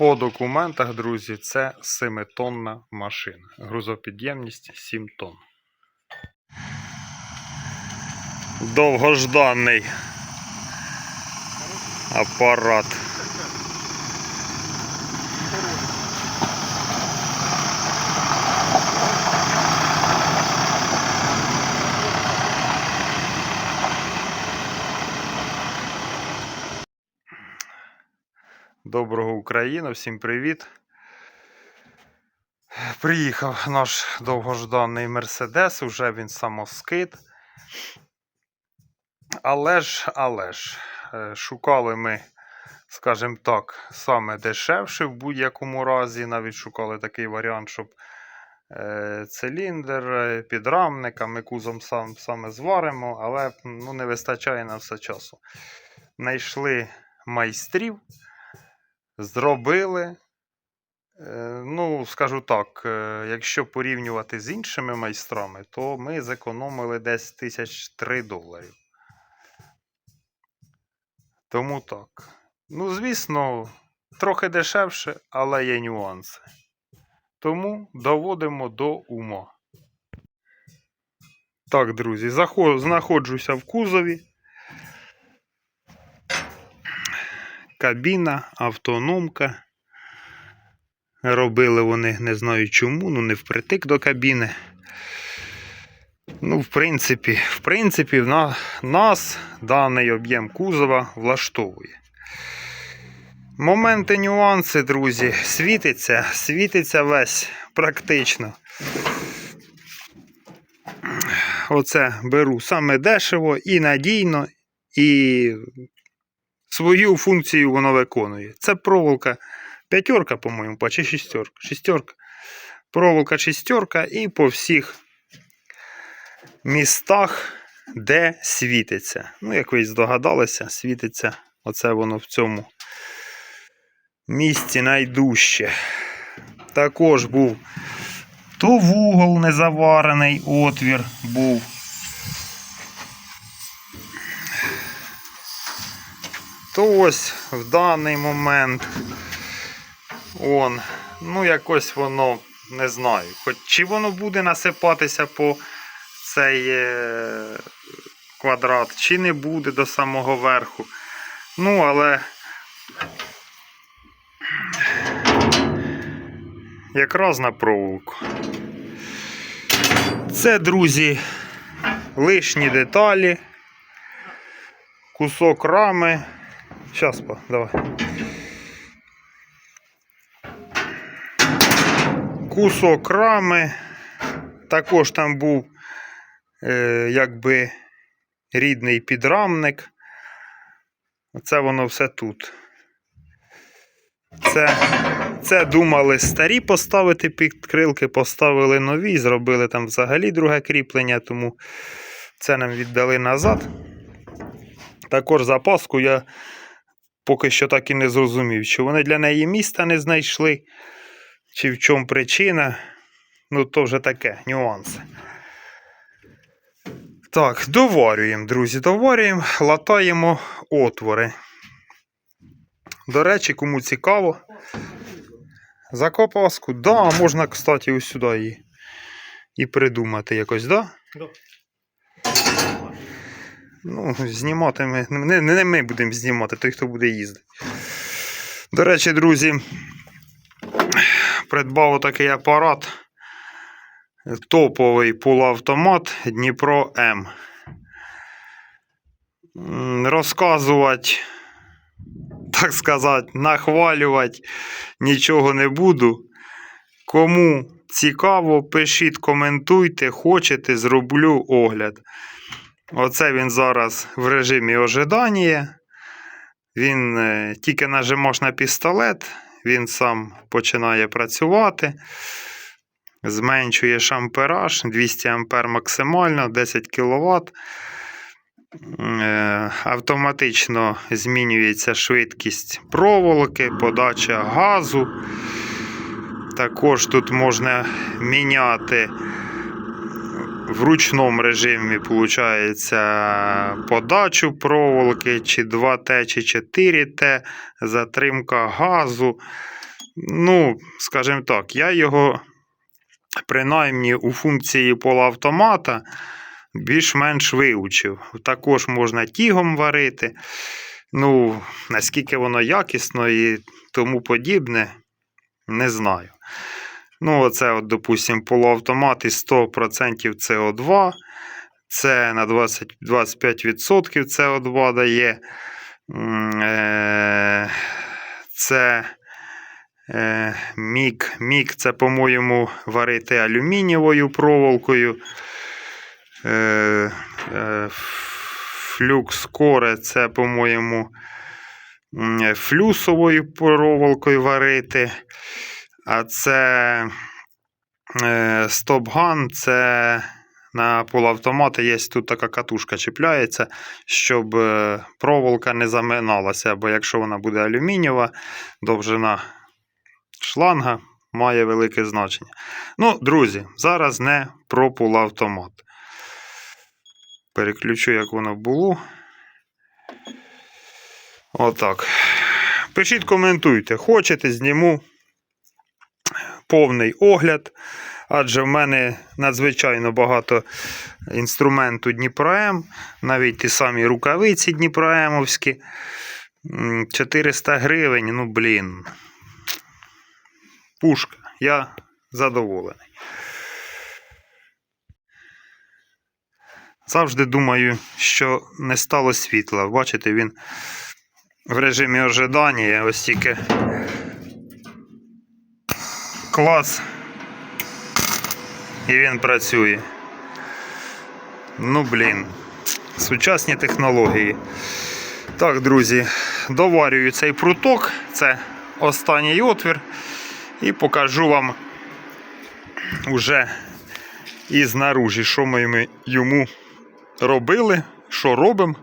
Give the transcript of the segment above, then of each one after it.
По документах, друзі, це 7-тонна машина. Грузопідємність 7 тонн. Довгожданий апарат. Доброго Україна, всім привіт. Приїхав наш довгожданий Мерседес, уже він самоскид. Але ж, але ж, е, шукали ми, скажімо так, саме дешевше в будь-якому разі. Навіть шукали такий варіант, щоб е, циліндр, е, підрамника, ми кузом сам, саме зваримо, але ну, не вистачає на все часу. Знайшли майстрів зробили. Е, Ну, скажу так, е, якщо порівнювати з іншими майстрами, то ми зекономили десь тисяч три доларів. Тому так. Ну, звісно, трохи дешевше, але є нюанси. Тому доводимо до ума. Так, друзі, знаходжуся в кузові. Кабіна, автономка. Робили вони не знаю чому, ну не впритик до кабіни. Ну, в принципі, в принципі, на, нас даний об'єм кузова влаштовує. Моменти, нюанси, друзі, світиться, світиться весь практично. Оце беру саме дешево і надійно, і свою функцію воно виконує. Це проволока п'ятерка, по-моєму, чи шістерка. Шістерка. Проволока шістерка і по всіх містах, де світиться. Ну, як ви здогадалися, світиться оце воно в цьому місці найдужче. Також був то вугол незаварений отвір був. То ось в даний момент он, ну якось воно не знаю. Хоч чи воно буде насипатися по цей е, квадрат, чи не буде до самого верху. Ну, але якраз на проволоку. Це, друзі, лишні деталі, кусок рами. Сейчас, па, давай. Кусок рами. Також там був е, якби рідний підрамник. Оце воно все тут. Це, це думали старі поставити підкрилки, поставили нові, зробили там взагалі друге кріплення, тому це нам віддали назад. Також запаску я поки що так і не зрозумів, чи вони для неї міста не знайшли, чи в чому причина. Ну, то вже таке, нюанси. Так, доварюємо, друзі, доварюємо, латаємо отвори. До речі, кому цікаво. Закопаску, да, можна, кстати, ось сюди її і придумати якось, да? Да. Ну, знімати ми. Не, не ми будемо знімати, той, хто буде їздити. До речі, друзі, придбав такий апарат. Топовий полуавтомат Дніпро М. Розказувати, так сказати, нахвалювати нічого не буду. Кому цікаво, пишіть, коментуйте, хочете, зроблю огляд. Оце він зараз в режимі ожидання. Він е, тільки нажимаєш на пістолет, він сам починає працювати. Зменшуєш ампераж, 200 ампер максимально, 10 кВт. Е, Автоматично змінюється швидкість проволоки, подача газу. Також тут можна міняти в ручному режимі, виходить, подачу проволоки, чи 2Т, чи 4Т, затримка газу. ну, скажімо так, я його принаймні у функції полуавтомата більш-менш вивчив. Також можна тігом варити. Ну, наскільки воно якісно і тому подібне, не знаю. Ну, оце, от, допустимо, полуавтомат із 100% СО2. Це на 20, 25% СО2 дає. Е, Це е, мік. Мік це, по-моєму, варити алюмінієвою проволокою. Е, е, Флюкс коре це, по-моєму, флюсовою проволокою варити. А це е, стопган, це на полуавтомати є тут така катушка чіпляється, щоб е, проволока не заминалася, бо якщо вона буде алюмінієва, довжина шланга має велике значення. Ну, друзі, зараз не про полуавтомат. Переключу, як воно було. Отак. Пишіть, коментуйте. Хочете, зніму повний огляд. Адже в мене надзвичайно багато інструменту Дніпром, навіть ті самі рукавиці Дніпроемовські. 400 гривень, ну блін. Пушка. Я задоволений. Завжди думаю, що не стало світла. Бачите, він в режимі ожидання, ось тільки клас. І він працює. Ну, блін. Сучасні технології. Так, друзі, доварюю цей пруток. Це останній отвір. І покажу вам уже із наружі, що ми йому робили, що робимо.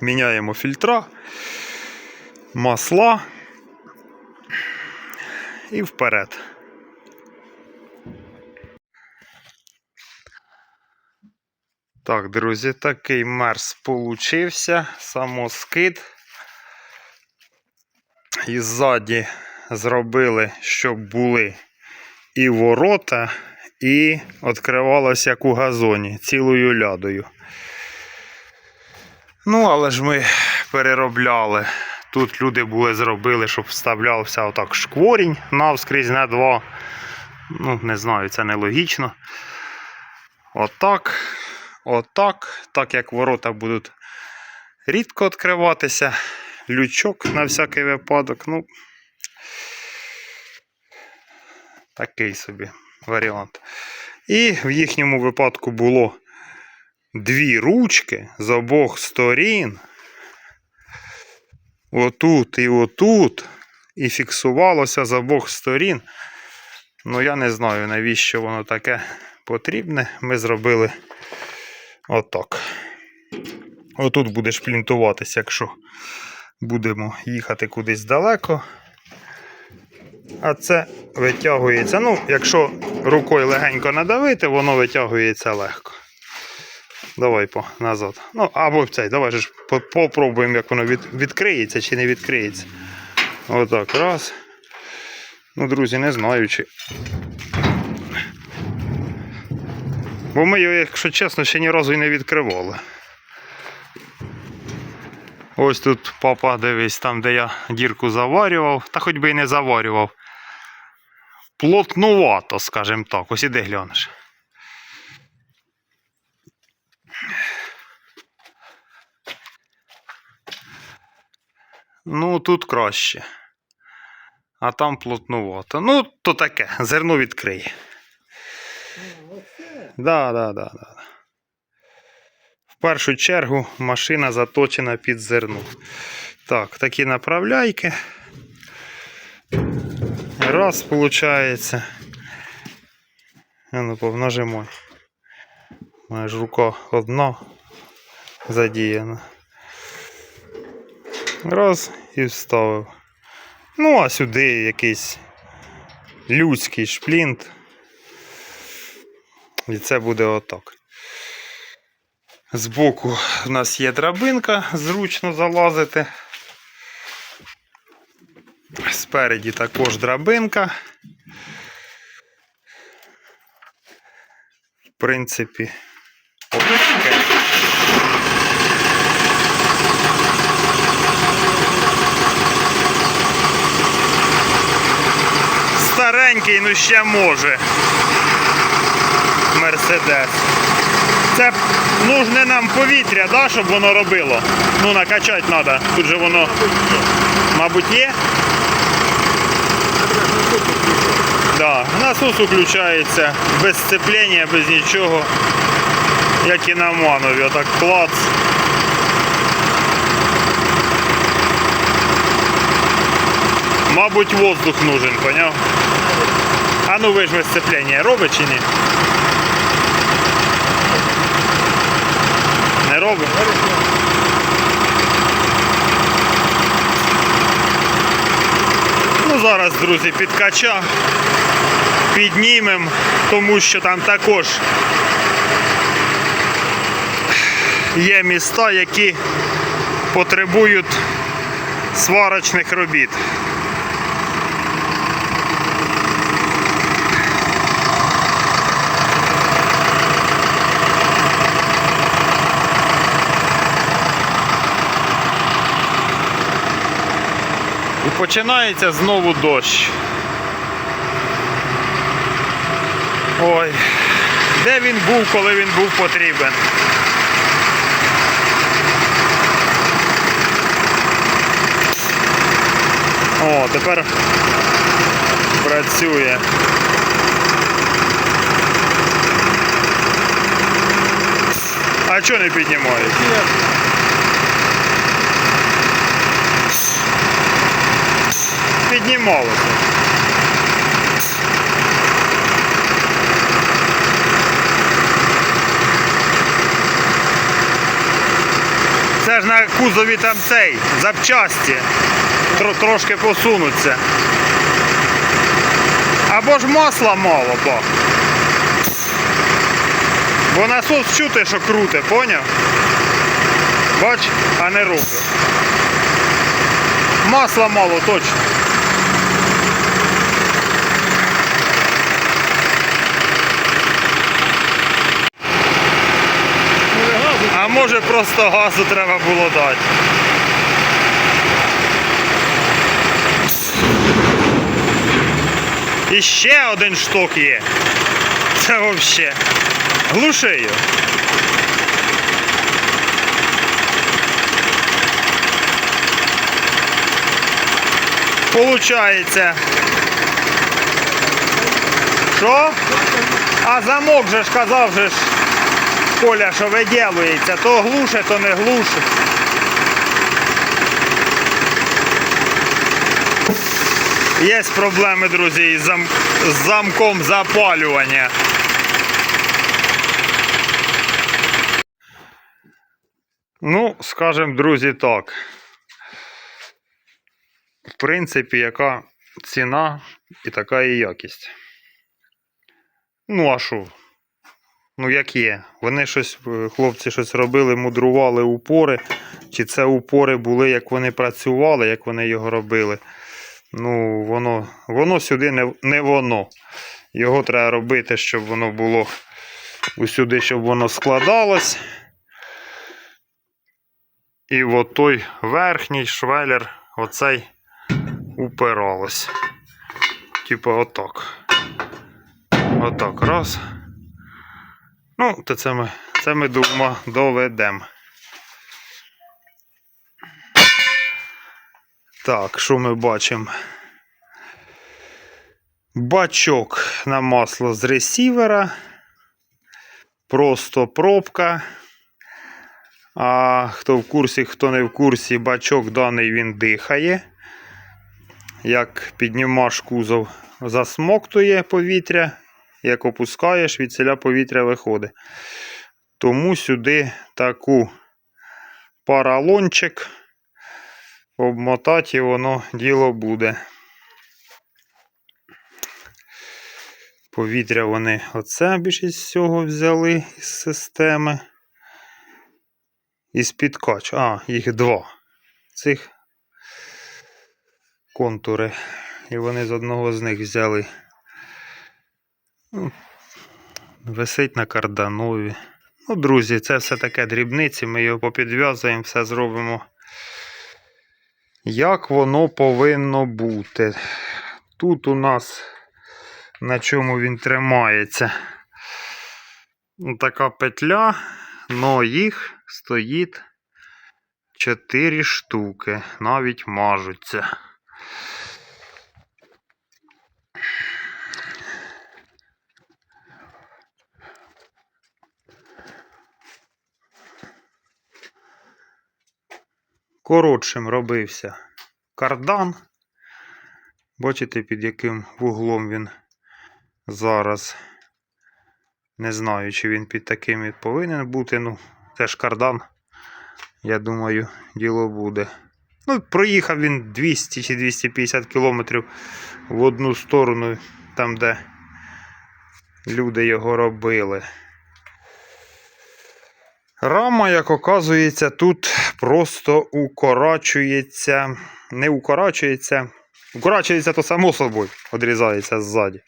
Міняємо фільтра, масла і вперед. Так, друзі, такий мерз получився. Самоскид. І ззаді зробили, щоб були і ворота, і відкривалося як у газоні цілою лядою. Ну, але ж ми переробляли. Тут люди були зробили, щоб вставлявся отак шкворінь навскрізь на два. Ну, не знаю, це нелогічно. Отак. Отак. Так як ворота будуть рідко відкриватися. Лючок на всякий випадок. Ну, такий собі варіант. І в їхньому випадку було дві ручки з обох сторін. Отут і отут. І фіксувалося з обох сторін. Ну, я не знаю, навіщо воно таке потрібне. Ми зробили отак. Отут буде шплінтуватися, якщо будемо їхати кудись далеко. А це витягується. Ну, якщо рукою легенько надавити, воно витягується легко. Давай по назад. Ну, або в цей, давай же ж попробуємо, як воно від, відкриється чи не відкриється. Отак, раз. Ну, друзі, не знаю, чи. Бо ми його, якщо чесно, ще ні разу і не відкривали. Ось тут папа, дивись, там, де я дірку заварював, та хоч би і не заварював. Плотнувато, скажімо так. Ось іди глянеш. Ну, тут краще. А там плотнувато. Ну, то таке, зерно відкриє. Да, да, да, да. В першу чергу машина заточена під зерно. Так, такі направляйки. Раз, виходить. Ну, повнажимай. Моя ж рука одна задіяна. Раз і вставив. Ну, а сюди якийсь людський шплінт. І це буде отак. Збоку в нас є драбинка, зручно залазити. Спереді також драбинка. В принципі, отаке. Старенький, ну ще може. Мерседес. Це нужне нам повітря, да, щоб воно робило. Ну, накачати треба. Тут же воно, мабуть, є. Да, насос включається без сцеплення, без нічого. Як і на манові, отак клац. Мабуть, воздух нужен, поняв? А ну вижми сцеплення, робить чи ні? Не робить? Ну зараз, друзі, підкача. Піднімемо, тому що там також є міста, які потребують сварочних робіт. Починається знову дощ. Ой, де він був, коли він був потрібен? О, тепер працює. А чого не піднімають? Піднімалося. Це ж на кузові там цей, запчасті. Трошки посунуться. Або ж масла мало, бо. Бо насос чути, що круте, поняв? Бач, а не робить. Масла мало точно. А може просто газу треба було дати. І ще один шток є. Це взагалі. Його. Получається. Що? А замок же ж казав же ж Коля, що виділується, то глуше, то не глуше. Є проблеми, друзі, із зам... з замком запалювання. Ну, скажем, друзі, так. В принципі, яка ціна і така і якість. Ну, а що? Ну, як є. Вони щось, е, хлопці щось робили, мудрували упори. Чи це упори були, як вони працювали, як вони його робили. Ну, воно, воно сюди не, не воно. Його треба робити, щоб воно було усюди, щоб воно складалось. І от той верхній швелер, оцей упиралось. Типа отак. Отак. Раз. Ну, то це ми, це ми думаю, доведемо. Так, що ми бачимо? Бачок на масло з ресівера. Просто пробка. А хто в курсі, хто не в курсі, бачок даний він дихає. Як піднімаш кузов, засмоктує повітря. Як опускаєш, від селя повітря виходить. Тому сюди таку паралончик обмотати і воно діло буде. Повітря вони оце більшість всього взяли із системи. Із підкач. А, їх два. Цих контури. І вони з одного з них взяли. Ну, висить на карданові. Ну, друзі, це все таке дрібниці, ми його попідв'язуємо, все зробимо. Як воно повинно бути. Тут у нас на чому він тримається. Ну, Така петля, но їх стоїть 4 штуки, навіть мажуться. Коротшим робився кардан. Бачите, під яким вуглом він зараз. Не знаю, чи він під таким і повинен бути. Ну, це ж кардан. Я думаю, діло буде. Ну, проїхав він 200 чи 250 кілометрів в одну сторону, там, де люди його робили. Рама, як оказується, тут просто укорачується. Не укорачується. Укорачується то само собою, відрізається ззаді.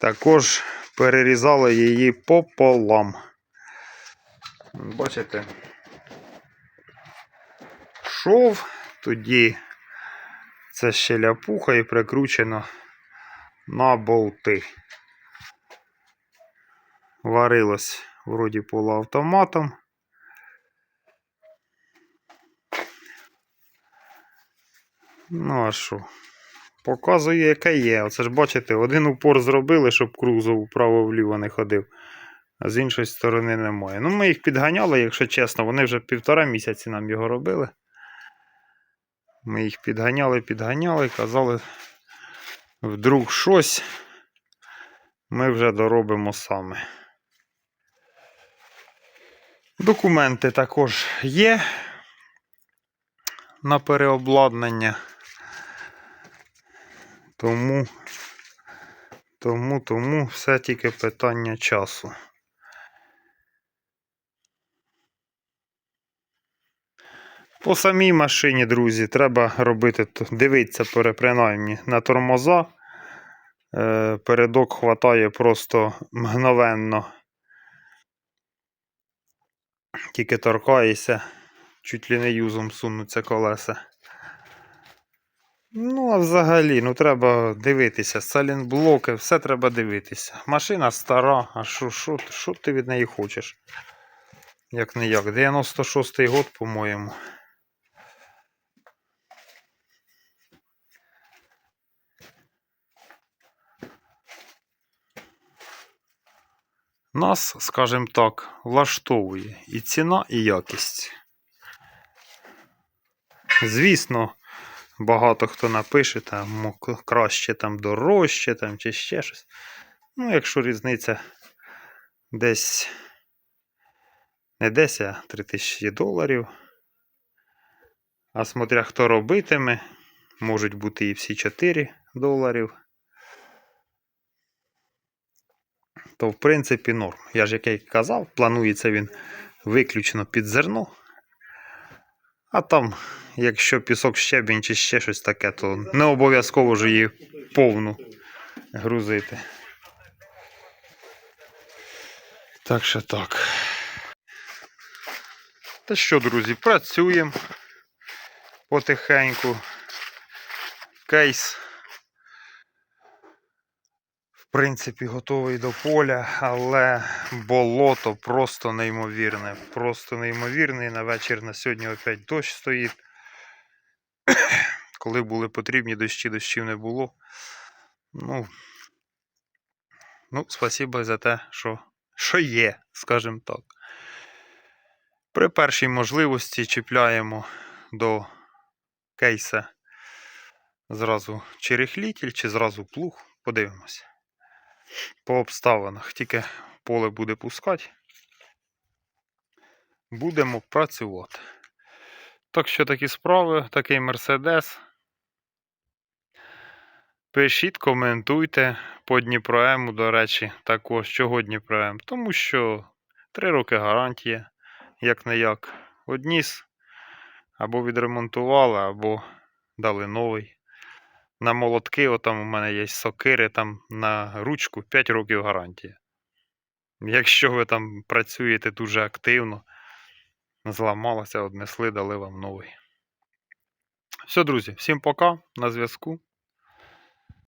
Також перерізали її пополам. Бачите? Шов, тоді це ще ляпуха і прикручено на болти. Варилось вроді полуавтоматом. Ну, а що? Показує, яке є. Оце ж бачите, один упор зробили, щоб круг вправо-вліво не ходив, а з іншої сторони немає. Ну, ми їх підганяли, якщо чесно, вони вже півтора місяці нам його робили. Ми їх підганяли, підганяли, казали, вдруг щось ми вже доробимо саме. Документи також є на переобладнання. Тому, тому, тому все тільки питання часу. По самій машині, друзі, треба робити, дивитися принаймні на тормоза. Е, Передок хватає просто мгновенно. Тільки торкаєшся, чуть ли не юзом сунуться колеса. Ну, а взагалі, ну треба дивитися. Салінблоки, все треба дивитися. Машина стара, а що ти від неї хочеш? Як не як. 96-й год, по-моєму. Нас, скажімо так, влаштовує і ціна, і якість. Звісно, багато хто напише, там краще там дорожче там, чи ще щось. Ну, якщо різниця десь не 10, а 3000 доларів. А смотря хто робитиме, можуть бути і всі 4 доларів. То, в принципі, норм. Я ж як я й казав, планується він виключно під зерно. А там, якщо пісок щебінь чи ще щось таке, то не обов'язково ж її повну грузити. Так що так. Та що, друзі, працюємо потихеньку. Кейс, принципі, готовий до поля, але болото просто неймовірне. Просто неймовірне. На вечір на сьогодні опять дощ стоїть. Коли були потрібні дощі, дощів не було. Ну, ну спасибо за те, що, що є, скажімо так. При першій можливості чіпляємо до кейса зразу чи рихлітель, чи зразу плуг. Подивимося. По обставинах. Тільки поле буде пускати. Будемо працювати. Так що такі справи, такий Мерседес. Пишіть, коментуйте по Дніпроему, до речі, також чого Дніпроем. Тому що 3 роки гарантія, як не як. Одніс або відремонтували, або дали новий. На молотки, отам у мене є сокири, там на ручку 5 років гарантія. Якщо ви там працюєте дуже активно, зламалося, однесли, дали вам новий. Все, друзі, всім пока, на зв'язку.